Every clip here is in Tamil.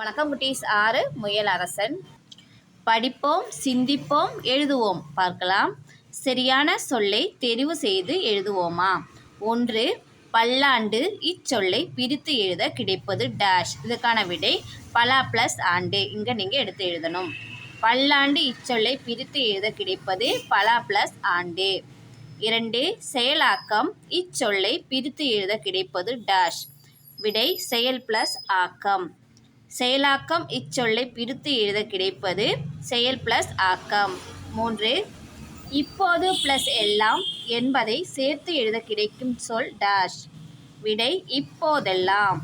வணக்கம் குட்டீஸ். ஆறு முயல் அரசன். படிப்போம் சிந்திப்போம் எழுதுவோம். பார்க்கலாம். சரியான சொல்லை தெரிவு செய்து எழுதுவோமா? ஒன்று பல்லாண்டு இச்சொல்லை பிரித்து எழுத கிடைப்பது டேஷ் இதுக்கான விடை பலா ப்ளஸ் ஆண்டு. இங்கே நீங்கள் எடுத்து எழுதணும். பல்லாண்டு இச்சொல்லை பிரித்து எழுத கிடைப்பது பலா ப்ளஸ் ஆண்டு. இரண்டு செயலாக்கம் இச்சொல்லை பிரித்து எழுத கிடைப்பது டேஷ் விடை செயல் ப்ளஸ் ஆக்கம். செயலாக்கம் இச்சொல்லை பிரித்து எழுத கிடைப்பது செயல் ப்ளஸ் ஆக்கம். மூன்று இப்போது ப்ளஸ் எல்லாம் என்பதை சேர்த்து எழுத கிடைக்கும் சொல் டேஷ் விடை இப்போதெல்லாம்.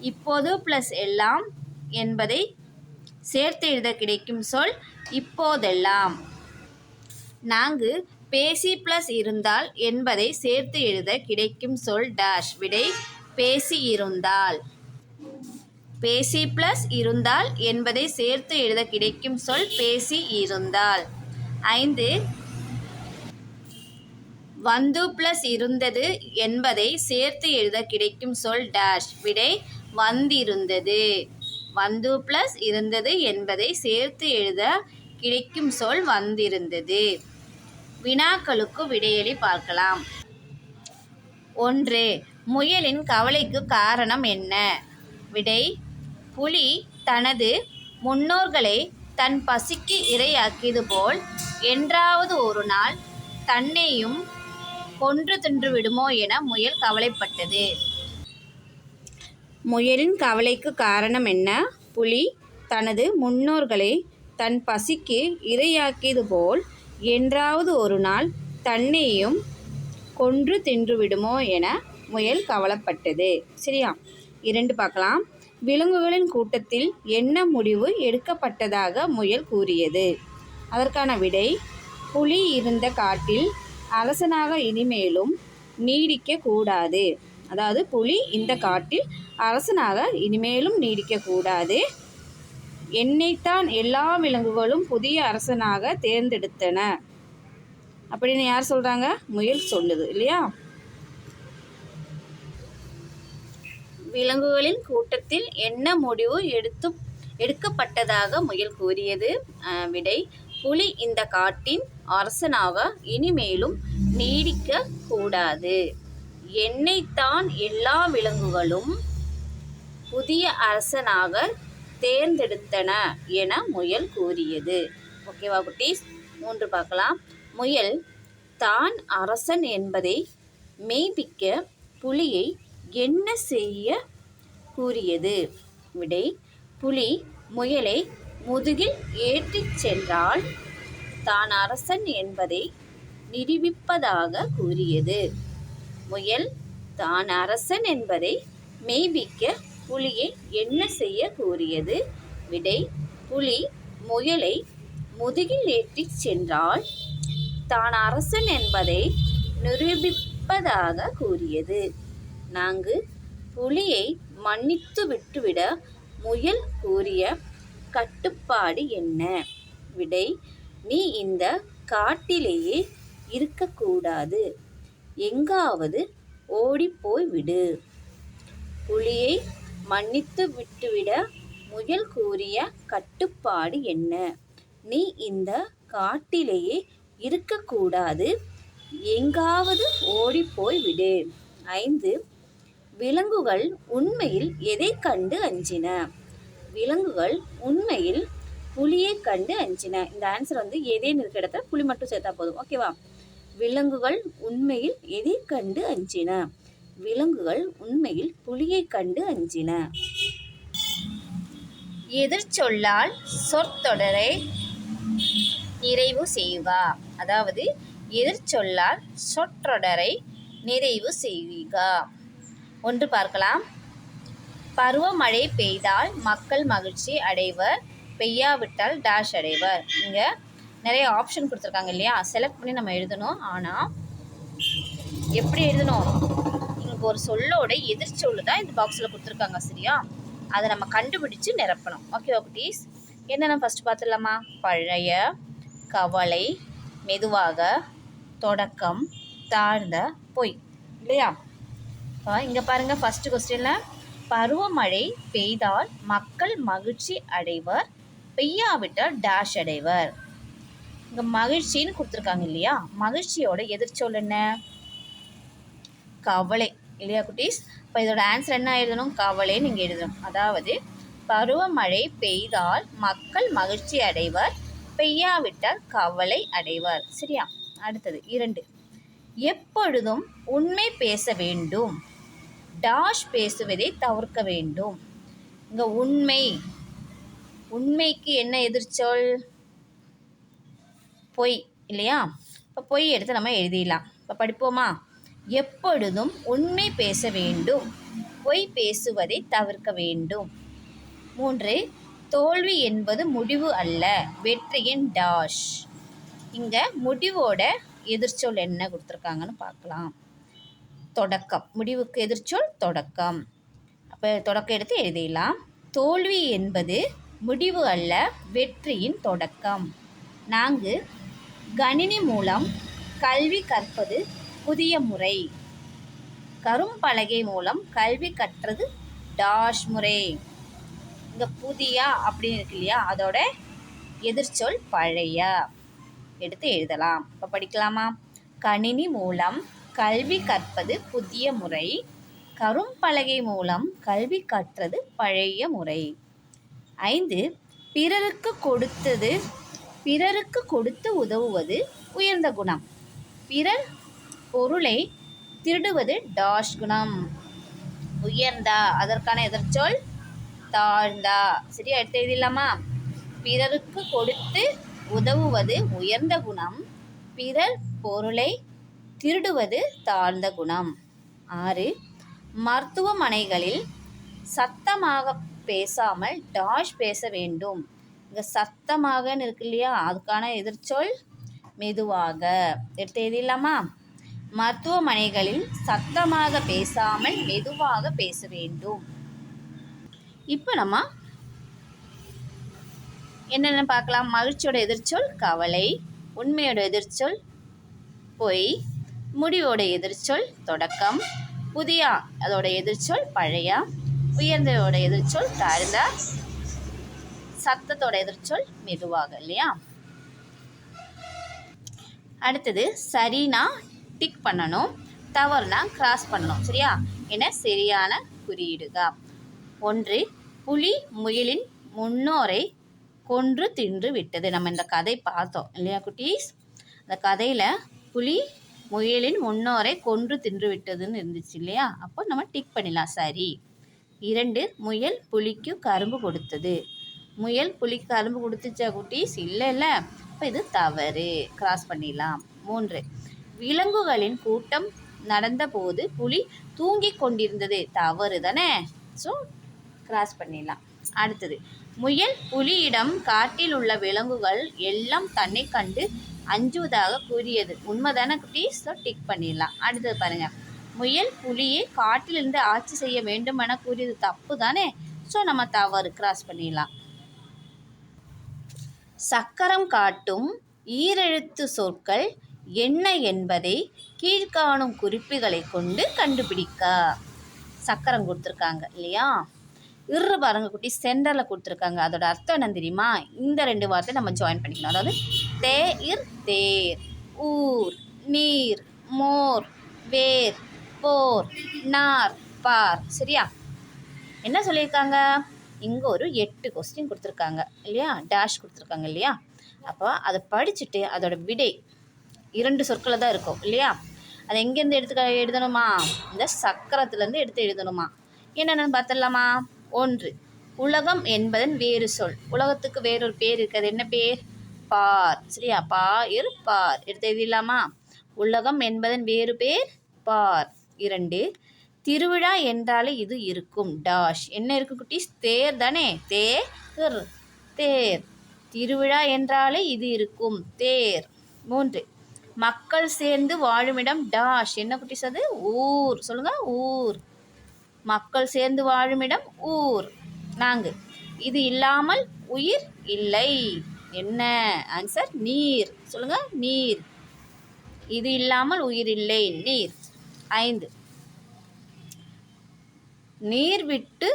இப்போது ப்ளஸ் எல்லாம் என்பதை சேர்த்து எழுத கிடைக்கும் சொல் இப்போதெல்லாம். நான்கு பேசி ப்ளஸ் இருந்தால் என்பதை சேர்த்து எழுத கிடைக்கும் சொல் டேஷ் விடை பேசி இருந்தால். பேசி ப்ளஸ் இருந்தால் என்பதை சேர்த்து எழுத கிடைக்கும் சொல் பேசி இருந்தால். ஐந்து. வந்து ப்ளஸ் இருந்தது என்பதை சேர்த்து எழுத கிடைக்கும் சொல் டேஷ் விடை வந்திருந்தது. வந்து ப்ளஸ் இருந்தது என்பதை சேர்த்து எழுத கிடைக்கும் சொல் வந்திருந்தது. வினாக்களுக்கு விடையளி பார்க்கலாம். ஒன்று. முயலின் கவலைக்கு காரணம் என்ன? விடை புலி தனது முன்னோர்களை தன் பசிக்கு இரையாக்கியது போல் என்றாவது ஒரு நாள் தன்னையும் கொன்று தின்று விடுமோ என முயல் கவலைப்பட்டது. முயலின் கவலைக்கு காரணம் என்ன? புலி தனது முன்னோர்களை தன் பசிக்கு இரையாக்கியது போல் என்றாவது ஒரு நாள் தன்னையும் கொன்று தின்று விடுமோ என முயல் கவலைப்பட்டது. சரியா? இரண்டு பார்க்கலாம். விலங்குகளின் கூட்டத்தில் என்ன முடிவு எடுக்கப்பட்டதாக முயல் கூறியது. அதற்கான விடை புலி இருந்த காட்டில் அரசனாக இனிமேலும் நீடிக்க கூடாது அதாவது புலி இந்த காட்டில் அரசனாக இனிமேலும் நீடிக்க கூடாது என்னைத்தான் எல்லா விலங்குகளும் புதிய அரசனாக தேர்ந்தெடுத்தன. அப்படின்னு யார் சொல்கிறாங்க முயல் சொல்லுது இல்லையா? விலங்குகளின் கூட்டத்தில் என்ன முடிவு எடுத்து எடுக்கப்பட்டதாக முயல் கூறியது. விடை புலி இந்த காட்டின் அரசனாக இனிமேலும் நீடிக்க கூடாது என்னைத்தான் எல்லா விலங்குகளும் புதிய அரசனாக தேர்ந்தெடுத்தன என முயல் கூறியது. ஓகேவா குட்டீஸ்? மூன்று பார்க்கலாம். முயல் தான் அரசன் என்பதை மெய்ப்பிக்க புலியை என்ன செய்ய கூறியது? விடை புலி முயலை முதுகில் ஏற்றிச் சென்றால் தான் அரசன் என்பதை நிரூபிப்பதாக கூறியது. முயல் தான் அரசன் என்பதை மெய்ப்பிக்க புலியை என்ன செய்ய கூறியது? விடை புலி முயலை முதுகில் ஏற்றிச் சென்றால் தான் அரசன் என்பதை நிரூபிப்பதாக கூறியது. நான்கு. புலியை மன்னித்து விட்டுவிட முயல் கூறிய கட்டுப்பாடு என்ன? விடை நீ இந்த காட்டிலேயே இருக்கக்கூடாது. எங்காவது ஓடிப்போய் விடு. புலியை மன்னித்து விட்டுவிட முயல் கூறிய கட்டுப்பாடு என்ன? நீ இந்த காட்டிலேயே இருக்கக்கூடாது. எங்காவது ஓடிப்போய் விடு. ஐந்து. விலங்குகள் உண்மையில் எதை கண்டு அஞ்சின? விலங்குகள் உண்மையில் புலியை கண்டு அஞ்சின. இந்த ஆன்சர் வந்து எதேன்னு இருக்க இடத்துல புலி மட்டும் சேர்த்தா போதும். ஓகேவா விலங்குகள் உண்மையில் எதை கண்டு அஞ்சின? விலங்குகள் உண்மையில் புலியை கண்டு அஞ்சின. எதிர்ச்சொல்லால் சொற்றொடரை நிறைவு செய்வா அதாவது எதிர்ச்சொல்லால் சொற்றொடரை நிறைவு செய்வீகா ஒன்று பார்க்கலாம். பருவமழை பெய்தால் மக்கள் மகிழ்ச்சி அடைவர் பெய்யாவிட்டால் டேஷ் அடைவர். இங்கே நிறைய ஆப்ஷன் கொடுத்துருக்காங்க இல்லையா? செலக்ட் பண்ணி நம்ம எழுதணும். ஆனால் எப்படி எழுதணும்? இங்கே ஒரு சொல்லோட எதிர்ச்சொல்லு தான் இந்த பாக்ஸில் கொடுத்துருக்காங்க சரியா? அதை நம்ம கண்டுபிடிச்சு நிரப்பணும். ஓகேவா ஓகேஸ் என்னென்ன ஃபஸ்ட்டு பார்த்துடலாமா? பழைய கவலை மெதுவாக தொடக்கம் தாழ்ந்த பொய் இல்லையா? இங்கே பாருங்கள் ஃபஸ்ட்டு கொஸ்டினில் பருவமழை பெய்தால் மக்கள் மகிழ்ச்சி அடைவர் பெய்யாவிட்டால் டேஷ் அடைவர். இங்கே மகிழ்ச்சின்னு கொடுத்துருக்காங்க இல்லையா? மகிழ்ச்சியோட எதிர்ச்சொல் என்ன? கவலை இல்லையா குட்டீஸ்? இப்போ இதோட ஆன்சர் என்ன எழுதணும்? கவலைன்னு நீங்கள் எழுதணும். அதாவது பருவமழை பெய்தால் மக்கள் மகிழ்ச்சி அடைவர் பெய்யாவிட்டால் கவலை அடைவர். சரியா? அடுத்தது இரண்டு. எப்பொழுதும் உண்மை பேச வேண்டும். டாஷ் பேசுவதை தவிர்க்க வேண்டும். இங்கே உண்மை. உண்மைக்கு என்ன எதிர்ச்சொல்? பொய் இல்லையா? இப்போ பொய் எடுத்து நம்ம எழுதிடலாம். இப்போ படிப்போமா? எப்பொழுதும் உண்மை பேச வேண்டும். பொய் பேசுவதை தவிர்க்க வேண்டும். மூன்று தோல்வி என்பது முடிவு அல்ல வெற்றியின் டாஷ் இங்கே முடிவோட எதிர்ச்சொல் என்ன கொடுத்துருக்காங்கன்னு பார்க்கலாம். தொடக்கம். முடிவுக்கு எதிர்ச்சொல் தொடக்கம். அப்போ தொடக்கம் எடுத்து எழுதிடலாம். தோல்வி என்பது முடிவு அல்ல வெற்றியின் தொடக்கம். நான்கு கணினி மூலம் கல்வி கற்பது புதிய முறை. கரும்பலகை மூலம் கல்வி கற்றது டாஷ் முறை. இந்த புதிய அப்படின்னு இருக்கு இல்லையா? அதோட எதிர்ச்சொல் பழைய. எடுத்து எழுதலாம். இப்போ படிக்கலாமா? கணினி மூலம் கல்வி கற்பது புதிய முறை. கரும்பலகை மூலம் கல்வி கற்றது பழைய முறை. ஐந்து பிறருக்கு கொடுத்தது பிறருக்கு கொடுத்து உதவுவது உயர்ந்த குணம். பிறர் பொருளை திருடுவது டாஷ் குணம். உயர்ந்தா அதற்கான எதிர்ச்சொல் தாழ்ந்தா. சரியா எடுத்து எழுதிடலாமா? பிறருக்கு கொடுத்து உதவுவது உயர்ந்த குணம். பிறர் பொருளை திருடுவது தாழ்ந்த குணம். ஆறு மருத்துவமனைகளில் சத்தமாக பேசாமல் டாஷ் பேச வேண்டும். இங்கே சத்தமாகன்னு இருக்கு இல்லையா? அதுக்கான எதிர்ச்சொல் மெதுவாக. எடுத்து எழுதிடலாமா? மருத்துவமனைகளில் சத்தமாக பேசாமல் மெதுவாக பேச வேண்டும். இப்போ நம்ம என்னென்ன பார்க்கலாம்? மகிழ்ச்சியோட எதிர்ச்சொல் கவலை உண்மையோட எதிர்ச்சொல் பொய் முடிவோட எதிர்ச்சொல் தொடக்கம். புதிய அதோட எதிர்ச்சொல் பழைய. உயர்ந்ததோட எதிர்ச்சொல் தாழ்ந்த. சத்தத்தோட எதிர்ச்சொல் மெதுவாக இல்லையா? அடுத்தது சரினா டிக் பண்ணணும். தவறுனா கிராஸ் பண்ணணும் சரியா? என சரியான குறியீடுக. ஒன்று புலி முயலின் முன்னோரை கொன்று தின்று விட்டது. நம்ம இந்த கதை பார்த்தோம் இல்லையா குட்டீஸ்? அந்த கதையில் புலி முயலின் முன்னோரை கொன்று தின்று விட்டதுன்னு இருந்துச்சு இல்லையா? அப்போ நம்ம டிக் பண்ணிடலாம். சரி. இரண்டு முயல் புலிக்கு கரும்பு கொடுத்தது. முயல் புலிக்கு கரும்பு கொடுத்துச்சா குட்டீஸ்? இல்லை இல்லை. இப்போ இது தவறு. கிராஸ் பண்ணிடலாம். மூன்று விலங்குகளின் கூட்டம் நடந்தபோது புலி தூங்கிக் கொண்டிருந்தது. தவறு தானே? ஸோ கிராஸ் பண்ணிடலாம். அடுத்தது முயல் புலியிடம் காட்டில் உள்ள விலங்குகள் எல்லாம் தன்னை கண்டு அஞ்சுவதாக கூறியது. உண்மைதானே குட்டீஸ் ஸோ டிக் பண்ணிடலாம். அடுத்தது பாருங்க. முயல் புலியை காட்டிலிருந்து ஆட்சி செய்ய வேண்டும் என கூறியது தப்பு தானே ஸோ நம்ம தவறு. கிராஸ் பண்ணிடலாம். சக்கரம் காட்டும் ஈரெழுத்து சொற்கள் என்ன என்பதை கீழ்காணும் குறிப்புகளை கொண்டு கண்டுபிடிக்க. சக்கரம் கொடுத்துருக்காங்க இல்லையா? இரு பாருங்க குட்டி சென்டரில் கொடுத்துருக்காங்க. அதோட அர்த்தம் என்ன தெரியுமா? இந்த ரெண்டு வார்த்தை நம்ம ஜாயின் பண்ணிக்கணும். அதாவது தே இர் தேர். ஊர் நீர் மோர் வேர் போர் நார் பார். சரியா? என்ன சொல்லியிருக்காங்க? இங்கே ஒரு எட்டு கொஸ்டின் கொடுத்துருக்காங்க இல்லையா? டேஷ் கொடுத்துருக்காங்க இல்லையா? அப்போ அதை படிச்சுட்டு அதோட விடை இரண்டு சொற்களை தான் இருக்கும் இல்லையா? அதை எங்கேருந்து எடுத்து எழுதணுமா? இந்த சக்கரத்துலேருந்து எடுத்து எழுதணுமா? என்னென்னு பார்த்துடலாமா? ஒன்று உலகம் என்பதன் வேறு சொல். உலகத்துக்கு வேறொரு பேர் இருக்குது அது என்ன பேர்? பார் சரியா பார் பார் எடுத்து எழுதிடலாமா உலகம் என்பதன் வேறு பேர் பார். இரண்டு திருவிழா என்றாலே இது இருக்கும். டாஷ். என்ன இருக்கு குட்டீஸ் தேர் தானே? தேர். தேர். திருவிழா என்றாலே இது இருக்கும். தேர். மூன்று மக்கள் சேர்ந்து வாழுமிடம் டாஷ். என்ன குட்டீஸ் அது ஊர். சொல்லுங்க ஊர். மக்கள் சேர்ந்து வாழுமிடம் ஊர். நான்கு இது இல்லாமல் உயிர் இல்லை. என்ன? ஆன்சர் நீர். சொல்லுங்க நீர். இது இல்லாமல் உயிர் இல்லை. நீர். ஐந்து. நீர் விட்டு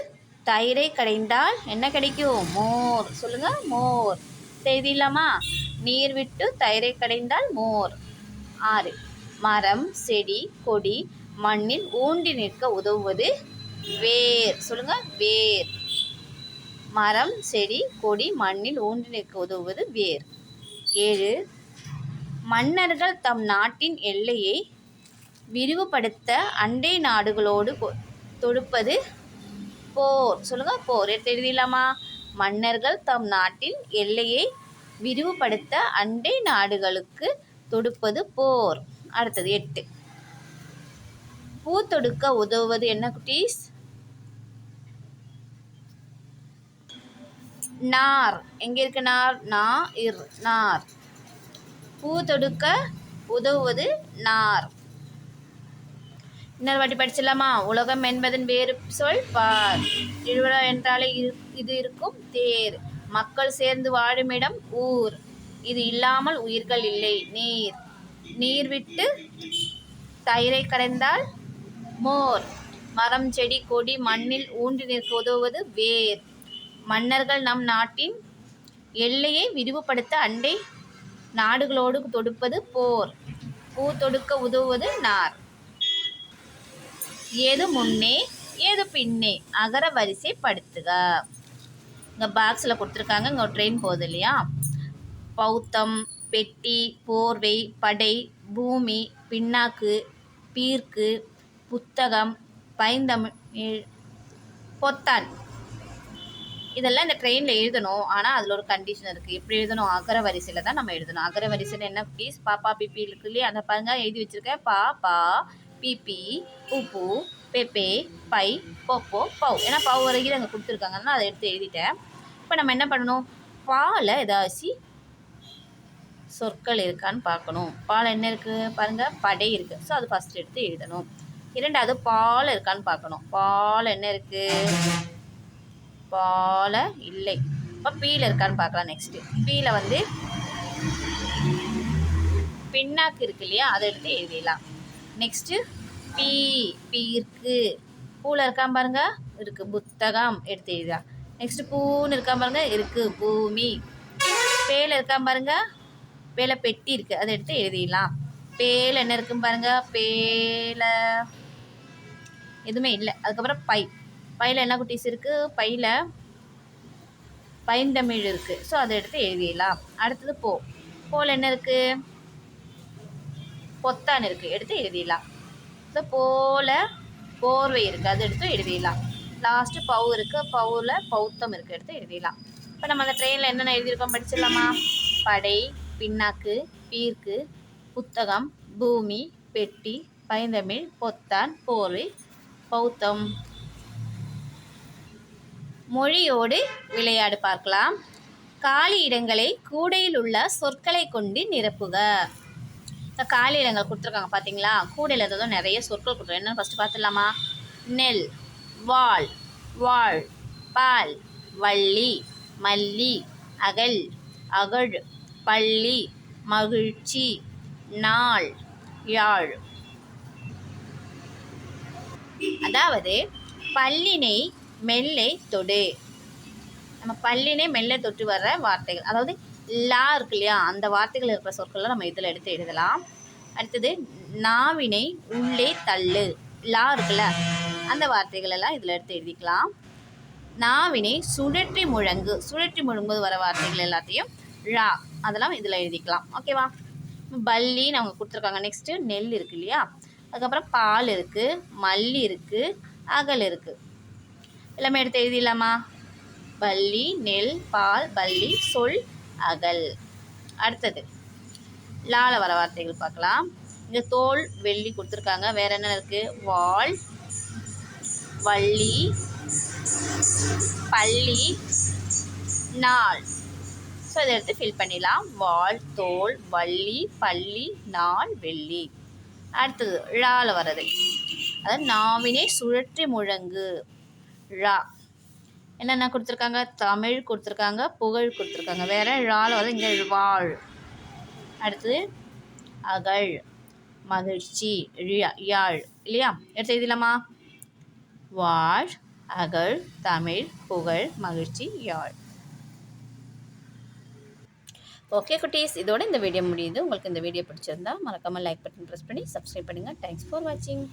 தயிரை கடைந்தால் என்ன கிடைக்கும்? மோர். சொல்லுங்க மோர். செய்தி இல்லாமா? நீர் விட்டு தயிரை கடைந்தால் மோர். ஆறு. மரம் செடி கொடி மண்ணில் ஊண்டி நிற்க உதவுவது வேர். சொல்லுங்க வேர். மரம் செடி கொடி மண்ணில் ஊன்றி நிற்க உதவுவது வேர். ஏழு மன்னர்கள் தம் நாட்டின் எல்லையை விரிவுபடுத்த அண்டை நாடுகளோடு தொடுப்பது போர். சொல்லுங்க போர். எடுத்து எழுதிடலாமா? மன்னர்கள் தம் நாட்டின் எல்லையை விரிவுபடுத்த அண்டை நாடுகளுக்கு தொடுப்பது போர். அடுத்தது எட்டு. பூ தொடுக்க உதவுவது என்ன குட்டீஸ்? நார். எங்கே இருக்கு நார்? நா இர் நார். பூ தொடுக்க உதவுவது நார். இன்னொரு வாட்டி படிச்சிடலாமா? உலகம் என்பதன் வேறு சொல் பார். திருவிழா என்றாலே இது இருக்கும் தேர். மக்கள் சேர்ந்து வாழும் இடம் ஊர். இது இல்லாமல் உயிர்கள் இல்லை நீர். நீர் விட்டு தயிரை கரைந்தால் மோர். மரம் செடி கொடி மண்ணில் ஊன்றி நிற்க உதவுவது வேர். மன்னர்கள் நம் நாட்டின் எல்லையை விரிவுபடுத்த அண்டை நாடுகளோடு தொடுப்பது போர். பூ தொடுக்க உதவுவது நார். ஏது முன்னே ஏது பின்னே அகர வரிசை படுத்துக. இங்கே பாக்ஸில் கொடுத்துருக்காங்க இங்கே ட்ரெயின் போகுது இல்லையா? பௌத்தம் பெட்டி போர்வை படை பூமி பின்னாக்கு பீர்க்கு புத்தகம் பைந்தமிழ் பொத்தான். இதெல்லாம் இந்த ட்ரெயினில் எழுதணும். ஆனால் அதில் ஒரு கண்டிஷன் இருக்குது எப்படி எழுதணும்? அகர வரிசையில் தான் நம்ம எழுதணும். அகர வரிசையில் என்ன? ப்ளீஸ் பாப்பா பிபி இருக்கு இல்லையா? அந்த பாருங்க எழுதி வச்சுருக்கேன். பா பா பிபி உப்பு பெப்பே பை பொப்போ பவு. ஏன்னா பவு வரைக்கும் அங்கே கொடுத்துருக்காங்கன்னா அதை எடுத்து எழுதிட்டேன். இப்போ நம்ம என்ன பண்ணணும்? பாலை ஏதாச்சும் சொற்கள் இருக்கான்னு பார்க்கணும். பால் என்ன இருக்குது பாருங்கள் படை இருக்குது ஸோ அது ஃபஸ்ட் எடுத்து எழுதணும். இரண்டாவது பால் இருக்கான்னு பார்க்கணும். பால் என்ன இருக்குது போல இல்லை. இப்போ பீல இருக்கான்னு பார்க்கலாம் நெக்ஸ்ட்டு பீல வந்து பின்னாக்கு இருக்கு இல்லையா? அதை எடுத்து எழுதிடலாம். நெக்ஸ்ட்டு பீ பீ இருக்கு. பூவில் இருக்கான் பாருங்க? இருக்கு. புத்தகம் எடுத்து எழுதிடலாம் நெக்ஸ்ட்டு பூன்னு இருக்கான் பாருங்க? இருக்கு. பூமி. பேல இருக்கான் பாருங்க? பேல பெட்டி இருக்கு. அதை எடுத்து எழுதிடலாம். பேல என்ன இருக்குன்னு பாருங்க? பேல எதுவுமே இல்லை. அதுக்கப்புறம் பை. பையில் என்ன குட்டீஸ் இருக்குது பையில் பைந்தமிழ் இருக்குது ஸோ அதை எடுத்து எழுதிடலாம். அடுத்தது போ. போல் என்ன இருக்குது பொத்தான் இருக்குது எடுத்து எழுதிடலாம். ஸோ போல போர்வை இருக்குது அது எடுத்து எழுதிடலாம். லாஸ்ட்டு பவு இருக்குது பவுல பௌத்தம் இருக்குது எடுத்து எழுதிடலாம். இப்போ நம்ம அந்த ட்ரெயினில் என்னென்ன எழுதியிருக்கோம் படிச்சிடலாமா? படை பின்னாக்கு பீர்க்கு புத்தகம் பூமி பெட்டி பைந்தமிழ் பொத்தான் போர்வை பௌத்தம். மொழியோடு விளையாடு பார்க்கலாம். காலி இடங்களை கூடையில் உள்ள சொற்களை கொண்டு நிரப்புக. இப்போ காலி இடங்கள் கொடுத்துருக்காங்க பார்த்தீங்களா? கூடையில் ஏதோ நிறைய சொற்கள் கொடுத்துருக்கோம் என்னென்னு ஃபஸ்ட்டு பார்த்துடலாமா? நெல் வாள் வாழ் பால் வள்ளி மல்லி அகல் அகழ் பள்ளி மகிழ்ச்சி நாள் யாழ். அதாவது பல்லினை மெல்லை தொடு. நம்ம பல்லினே மெல்ல தொட்டு வர்ற வார்த்தைகள். அதாவது லா இருக்கு இல்லையா? அந்த வார்த்தைகள் இருக்கிற சொற்கள்லாம் நம்ம இதில் எடுத்து எழுதலாம். அடுத்தது நாவினை உள்ளே தள்ளு. லா இருக்குல்ல? அந்த வார்த்தைகள் எல்லாம் இதில் எடுத்து எழுதிக்கலாம். நாவினை சுழற்றி முழங்கு. சுழற்றி முழங்கும்போது வர வார்த்தைகள் எல்லாத்தையும் ழா அதெல்லாம் இதில் எழுதிக்கலாம். ஓகேவா பல்லின்னு அவங்க கொடுத்துருக்காங்க. நெக்ஸ்ட்டு நெல் இருக்கு இல்லையா? அதுக்கப்புறம் பால் இருக்குது மல்லி இருக்குது அகல் இருக்குது எல்லாமே எடுத்து எழுதிடலாமா? பள்ளி நெல் பால் பள்ளி சொல் அகல். அடுத்தது லால வர வார்த்தைகள் பார்க்கலாம். இங்கே தோல் வெள்ளி கொடுத்துருக்காங்க. வேற என்ன இருக்குது வால் வள்ளி பள்ளி நாள். ஸோ இதை எடுத்து ஃபில் பண்ணிடலாம். வால் தோல் வள்ளி பள்ளி நாள் வெள்ளி. அடுத்தது ழால வர்றது. அதாவது நாவினை சுழற்றி முழங்கு. ழா என்னென்ன கொடுத்துருக்காங்க? தமிழ் கொடுத்துருக்காங்க புகழ் கொடுத்துருக்காங்க. வேறு ழால வந்து இங்கே வாழ். அடுத்தது அகழ் மகிழ்ச்சி யாழ். இல்லையா? எடுத்து எழுதிலாமா வாழ் அகழ் தமிழ் புகழ் மகிழ்ச்சி யாழ். ஓகே குட்டீஸ் இதோட இந்த வீடியோ முடியுது. உங்களுக்கு இந்த வீடியோ பிடிச்சிருந்தா மறக்காமல் லைக் பட்டன் ப்ரெஸ் பண்ணி சப்ஸ்கிரைப் பண்ணுங்கள் தேங்க்ஸ் ஃபார் வாட்சிங்